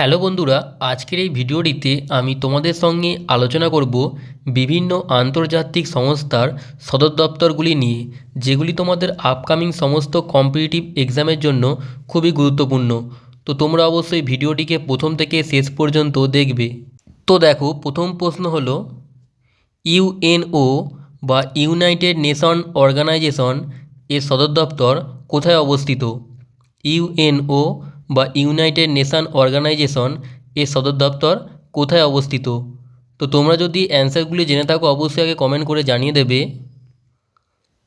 Hello বন্ধুরা, আজকের এই ভিডিওটিতে আমি তোমাদের সঙ্গে আলোচনা করব বিভিন্ন আন্তর্জাতিক সংস্থার সদর দপ্তরগুলি নিয়ে, যেগুলি তোমাদের আপকামিং সমস্ত কম্পিটিটিভ এক্সামের জন্য খুবই গুরুত্বপূর্ণ। তো তোমরা অবশ্যই ভিডিওটিকে প্রথম থেকে শেষ পর্যন্ত দেখবে। তো দেখো, প্রথম প্রশ্ন হলো ইউএনও বা ইউনাইটেড নেশন অর্গানাইজেশন এর সদর দপ্তর কোথায় অবস্থিত? ইউএনও বা ইউনাইটেড নেশন অর্গানাইজেশন এর সদর দপ্তর কোথায় অবস্থিত? তো তোমরা যদি অ্যান্সারগুলি জেনে থাকো, অবশ্যই আগে কমেন্ট করে জানিয়ে দেবে।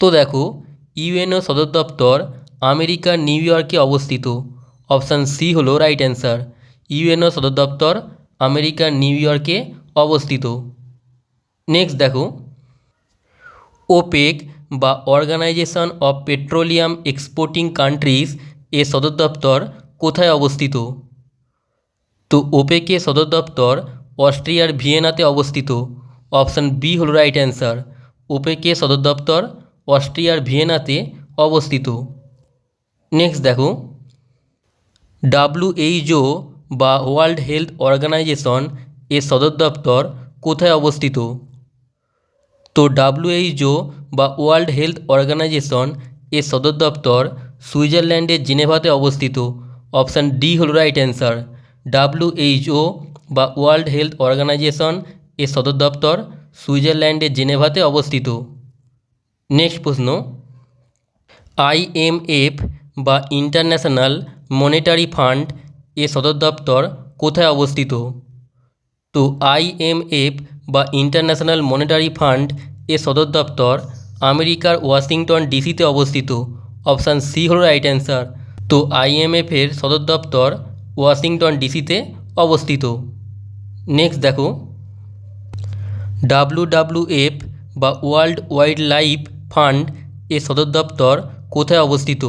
তো দেখো ইউএনও সদর দপ্তর আমেরিকার নিউ ইয়র্কে অবস্থিত। অপশান সি হলো রাইট অ্যান্সার ইউএনও সদর দপ্তর আমেরিকার নিউ ইয়র্কে অবস্থিত। নেক্সট দেখো, ওপেক বা organisation of petroleum exporting countries এর সদর দপ্তর কোথায় অবস্থিত? তো ওপেকের সদর দপ্তর অস্ট্রিয়ার ভিয়েনাতে অবস্থিত। অপশান বি হল রাইট অ্যান্সার। ওপেকের সদর দপ্তর অস্ট্রিয়ার ভিয়েনাতে অবস্থিত। নেক্সট দেখো। ডাব্লিউএইচও বা ওয়ার্ল্ড হেলথ অর্গানাইজেশন এর সদর দপ্তর কোথায় অবস্থিত? তো ডাব্লিউএইচও বা ওয়ার্ল্ড হেলথ অর্গানাইজেশন এর সদর দপ্তর সুইজারল্যান্ডের জেনেভাতে অবস্থিত। অপশান ডি হল রাইট অ্যান্সার ডাব্লিউএইচও বা ওয়ার্ল্ড হেলথ অর্গানাইজেশন এর সদর দপ্তর সুইজারল্যান্ডের জেনেভাতে অবস্থিত। নেক্সট প্রশ্ন। আইএমএফ বা ইন্টারন্যাশনাল মনিটারি ফান্ড এর সদর দপ্তর কোথায় অবস্থিত? তো আইএমএফ বা ইন্টারন্যাশনাল মনিটারি ফান্ড এর সদর দপ্তর আমেরিকার ওয়াশিংটন ডিসিতে অবস্থিত। অপশান সি হল রাইট অ্যান্সার তো আইএমএফের সদর দপ্তর ওয়াশিংটন ডিসিতে অবস্থিত। নেক্সট দেখো। ডাব্লুডাব্লুএফ বা ওয়ার্ল্ড ওয়াইল্ড লাইফ ফান্ড এর সদর দপ্তর কোথায় অবস্থিত?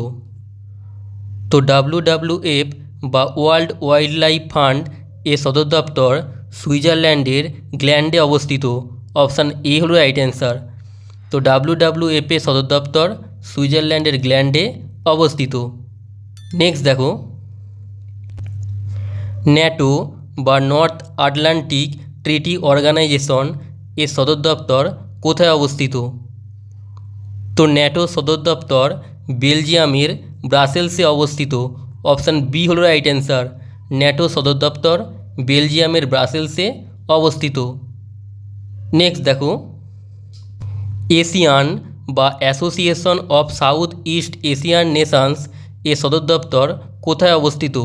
তো ডাব্লুডাব্লুএফ বা ওয়ার্ল্ড ওয়াইল্ড লাইফ ফান্ড এর সদর দপ্তর সুইজারল্যান্ডের গ্ল্যান্ডে অবস্থিত। অপশান এ হল রাইট অ্যান্সার। তো ডাব্লুডাব্লুএফ এর সদর দপ্তর সুইজারল্যান্ডের গ্ল্যান্ডে অবস্থিত। নেক্সট দেখো। ন্যাটো বা নর্থ আটলান্টিক ট্রিটি অর্গানাইজেশন এর সদর দপ্তর কোথায় অবস্থিত? তো ন্যাটো সদর দপ্তর বেলজিয়ামের ব্রাসেলসে অবস্থিত। অপশান বি হল রাইট অ্যান্সার ন্যাটো সদর দপ্তর বেলজিয়ামের ব্রাসেলসে অবস্থিত। নেক্সট দেখো। এশিয়ান বা association of south east Asian nations এর সদর দপ্তর কোথায় অবস্থিত?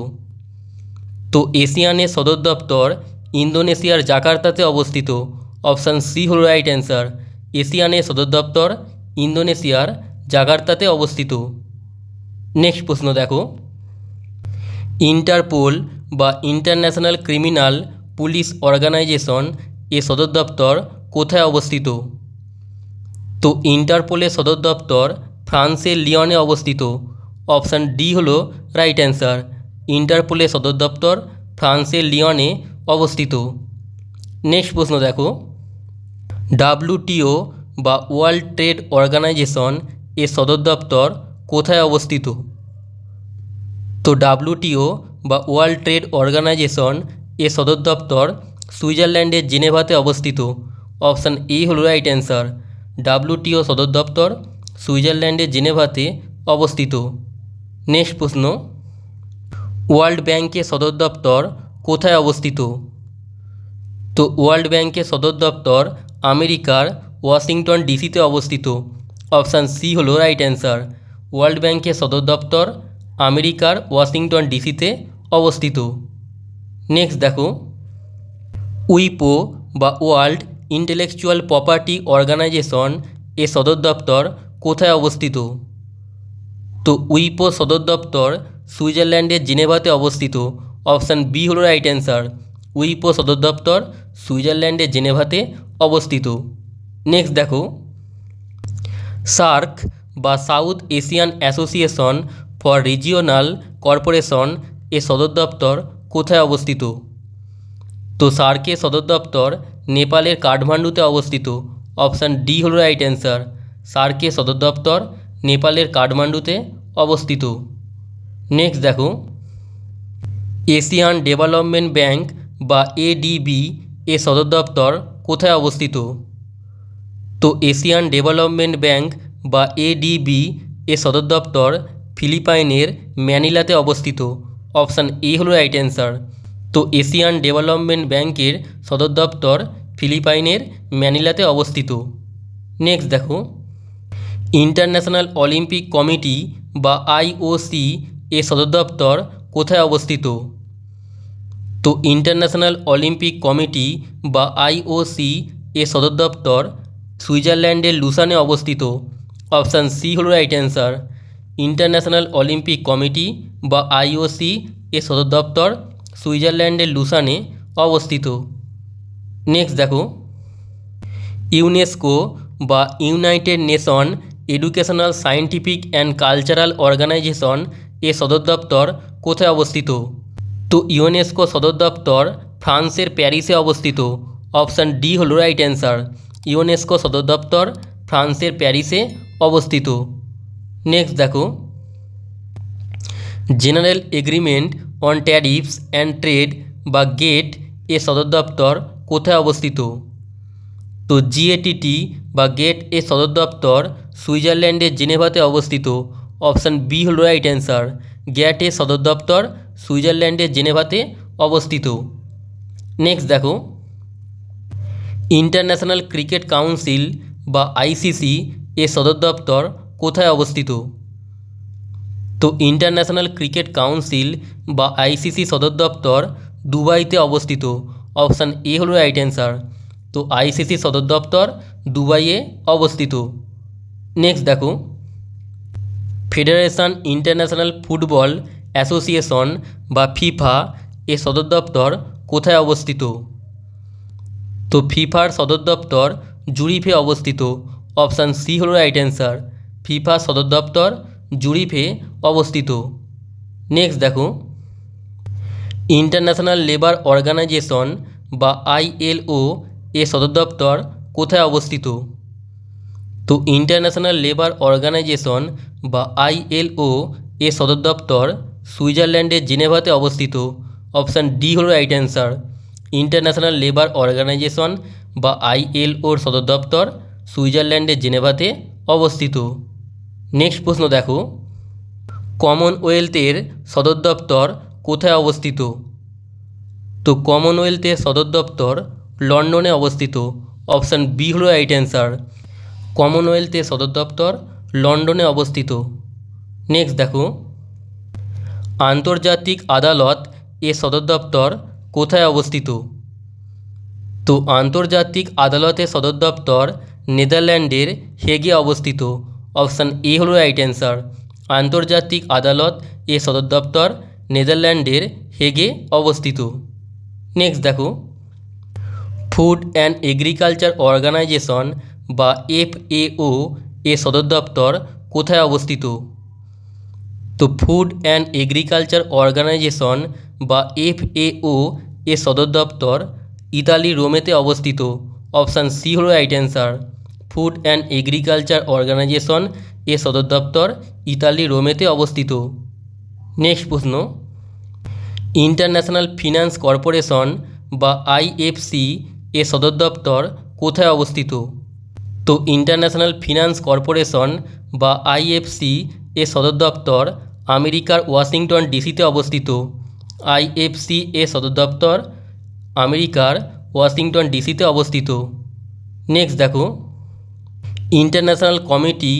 তো এশিয়ানের সদর দপ্তর ইন্দোনেশিয়ার জাকার্তাতে অবস্থিত। অপশান সি হল রাইট অ্যান্সার। এশিয়ানের সদর দপ্তর ইন্দোনেশিয়ার জাকার্তাতে অবস্থিত। নেক্সট প্রশ্ন দেখো। ইন্টারপোল বা ইন্টারন্যাশনাল ক্রিমিনাল পুলিশ অর্গানাইজেশন এ সদর দপ্তর কোথায় অবস্থিত? তো ইন্টারপোলের সদর দপ্তর ফ্রান্সের লিওনে অবস্থিত। অপশান ডি হলো রাইট অ্যান্সার। ইন্টারপোলের সদর দপ্তর ফ্রান্সের লিওনে অবস্থিত। নেক্সট প্রশ্ন দেখো। ডাব্লুটিও বা ওয়ার্ল্ড ট্রেড অর্গানাইজেশন এর সদর দপ্তর কোথায় অবস্থিত? তো ডাব্লুটিও বা ওয়ার্ল্ড ট্রেড অর্গানাইজেশন এর সদর দপ্তর সুইজারল্যান্ডের জেনেভাতে অবস্থিত। অপশান এ হল রাইট অ্যান্সার। ডাব্লুটিও সদর দপ্তর সুইজারল্যান্ডের জেনেভাতে অবস্থিত। নেক্সট প্রশ্ন, ওয়ার্ল্ড ব্যাংকের সদর দপ্তর কোথায় অবস্থিত? তো ওয়ার্ল্ড ব্যাংকের সদর দপ্তর আমেরিকার ওয়াশিংটন ডিসিতে অবস্থিত। অপশান সি হলো রাইট অ্যান্সার। ওয়ার্ল্ড ব্যাংকের সদর দপ্তর আমেরিকার ওয়াশিংটন ডিসিতে অবস্থিত। নেক্সট দেখো, উইপো বা ওয়ার্ল্ড ইন্টেলেকচুয়াল প্রপার্টি অর্গানাইজেশন এর সদর দপ্তর কোথায় অবস্থিত? তো উইপো সদর দপ্তর সুইজারল্যান্ডের জেনেভাতে অবস্থিত। অপশান বি হলো রাইট অ্যান্সার। উইপো সদর দপ্তর সুইজারল্যান্ডের জেনেভাতে অবস্থিত। নেক্সট দেখো। সার্ক বা south Asian association for regional corporation এর সদর দপ্তর কোথায় অবস্থিত? তো সার্কের সদর দপ্তর নেপালের কাঠমান্ডুতে অবস্থিত। অপশান ডি হল রাইট অ্যান্সার। সার্কের সদর দপ্তর নেপালের কাঠমান্ডুতে অবস্থিত। নেক্সট দেখো। এশিয়ান ডেভেলপমেন্ট ব্যাংক বা এডিবি এর সদর দপ্তর কোথায় অবস্থিত? তো এশিয়ান ডেভেলপমেন্ট ব্যাংক বা এডিবি এর সদর দপ্তর ফিলিপাইনের ম্যানিলাতে অবস্থিত। অপশান এ হলো রাইট অ্যান্সার তো এশিয়ান ডেভেলপমেন্ট ব্যাংকের সদর দপ্তর ফিলিপাইনের ম্যানিলাতে অবস্থিত। নেক্সট দেখো। ইন্টারন্যাশনাল অলিম্পিক কমিটি বা আইওসি এর সদর দপ্তর কোথায় অবস্থিত? তো ইন্টারন্যাশনাল অলিম্পিক কমিটি বা আইওসি এর সদর দপ্তর সুইজারল্যান্ডের লুসানে অবস্থিত। অপশান সি হল right answer. International Olympic committee বা আইওসি এর সদর দপ্তর সুইজারল্যান্ডের লুসানে অবস্থিত। নেক্সট দেখো। ইউনেস্কো বা united nation educational scientific and cultural organization এ সদর দপ্তর কোথায় অবস্থিত? তো ইউনেস্কো সদর দপ্তর ফ্রান্সের প্যারিসে অবস্থিত। অপশান ডি হল রাইট অ্যান্সার ইউনেস্কো সদর দপ্তর ফ্রান্সের প্যারিসে অবস্থিত। নেক্সট দেখো। General agreement on tariffs and trade বা গেটের সদর দপ্তর কোথায় অবস্থিত? তো জিএটিটি বা গেটের সদর দপ্তর সুইজারল্যান্ডের জেনেভাতে অবস্থিত অপশান বি হল রাইট অ্যান্সার। গ্যাট এর সদর দপ্তর সুইজারল্যান্ডের জেনেভাতে অবস্থিত। নেক্সট দেখো। ইন্টারন্যাশনাল ক্রিকেট কাউন্সিল বা আইসিসি এর সদর দপ্তর কোথায় অবস্থিত? তো ইন্টারন্যাশনাল ক্রিকেট কাউন্সিল বা আইসিসি সদর দপ্তর দুবাইতে অবস্থিত। অপশান এ হলো রাইট অ্যান্সার। তো আইসিসি সদর দপ্তর দুবাইয়ে অবস্থিত। নেক্সট দেখো ফেডারেশন ইন্টারন্যাশনাল ফুটবল অ্যাসোসিয়েশন বা ফিফা এর সদর দপ্তর কোথায় অবস্থিত? তো ফিফার সদর দপ্তর জুরিফে অবস্থিত। অপশান সি হল রাইট অ্যান্সার ফিফা সদর দপ্তর জুরিফে অবস্থিত। নেক্সট দেখো ইন্টারন্যাশনাল লেবার অর্গানাইজেশন বা আইএলও এর সদর দপ্তর কোথায় অবস্থিত? তো ইন্টারন্যাশনাল লেবার অর্গানাইজেশন বা আইএলও এর সদর দপ্তর সুইজারল্যান্ডের জেনেভাতে অবস্থিত। অপশান ডি হল right answer international labour organization বা আইএলওর সদর দপ্তর সুইজারল্যান্ডের জেনেভাতে অবস্থিত। নেক্সট প্রশ্ন দেখো। কমনওয়েলথের সদর দপ্তর কোথায় অবস্থিত? তো কমনওয়েলথের সদর দপ্তর লন্ডনে অবস্থিত। অপশান বি হল রাইট অ্যান্সার কমনওয়েলথের সদর দপ্তর লন্ডনে অবস্থিত। নেক্সট দেখো। আন্তর্জাতিক আদালত এর সদর দপ্তর কোথায় অবস্থিত? তো আন্তর্জাতিক আদালতের সদর দপ্তর নেদারল্যান্ডের হেগে অবস্থিত। অপশান এ হল রাইট অ্যান্সার। আন্তর্জাতিক আদালত এ সদর দপ্তর নেদারল্যান্ডের হেগে অবস্থিত। নেক্সট দেখো। ফুড অ্যান্ড এগ্রিকালচার অর্গানাইজেশন বা এফএও এর সদর দপ্তর কোথায় অবস্থিত? তো ফুড অ্যান্ড এগ্রিকালচার অর্গানাইজেশন বা এফএও এর সদর দপ্তর ইতালি রোমেতে অবস্থিত। অপশান সি হল right answer. Food and agriculture organization এ সদর দপ্তর ইতালি রোমেতে অবস্থিত। নেক্সট প্রশ্ন। ইন্টারন্যাশনাল ফিনান্স কর্পোরেশন বা আইএফসি এর সদর দপ্তর কোথায় অবস্থিত? তো ইন্টারন্যাশনাল ফিনান্স কর্পোরেশন বা আইএফসি এর সদর দপ্তর আমেরিকার ওয়াশিংটন ডিসিতে অবস্থিত। আইএফসি এর সদর দপ্তর আমেরিকার ওয়াশিংটন ডিসিতে অবস্থিত। নেক্সট দেখো। International committee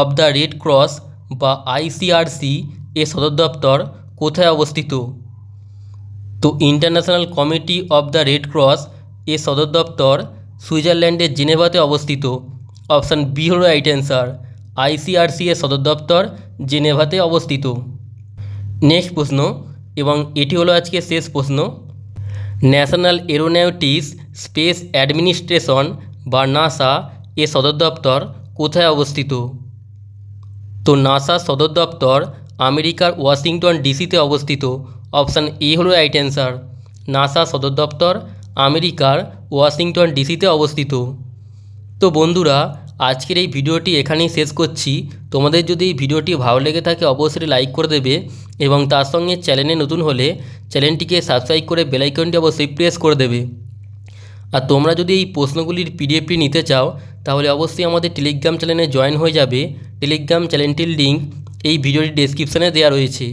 of the red cross বা আইসিআরসি এর সদর দপ্তর কোথায় অবস্থিত? তো international committee of the red cross এর সদর দপ্তর সুইজারল্যান্ডের জেনেভাতে অবস্থিত। অপশান বি হল রাইট অ্যান্সার আইসিআরসি এর সদর দপ্তর জেনেভাতে অবস্থিত। নেক্সট প্রশ্ন, এবং এটি হলো আজকে শেষ প্রশ্ন, ন্যাশনাল এরোনটিক্স স্পেস অ্যাডমিনিস্ট্রেশন বা নাসা এ সদর দপ্তর কোথায় অবস্থিত? তো নাসা সদর দপ্তর আমেরিকার ওয়াশিংটন ডিসিতে অবস্থিত। অপশান এ হলো রাইট অ্যান্সার, নাসা সদর দপ্তর আমেরিকার ওয়াশিংটন ডিসিতে অবস্থিত। তো বন্ধুরা, আজকের এই ভিডিওটি এখানেই শেষ করছি। তোমাদের যদি এই ভিডিওটি ভালো লেগে থাকে, অবশ্যই লাইক করে দেবে এবং তার সঙ্গে চ্যানেলে নতুন হলে চ্যানেলটিকে সাবস্ক্রাইব করে বেলাইকনটি অবশ্যই প্রেস করে দেবে। আর তোমরা যদি এই প্রশ্নগুলির পিডিএফটি নিতে চাও, তাহলে অবশ্যই আমাদের টেলিগ্রাম চ্যানেলে জয়েন হয়ে যাবে। টেলিগ্রাম চ্যানেলটির লিঙ্ক এই ভিডিওটির ডেসক্রিপশানে দেওয়া রয়েছে।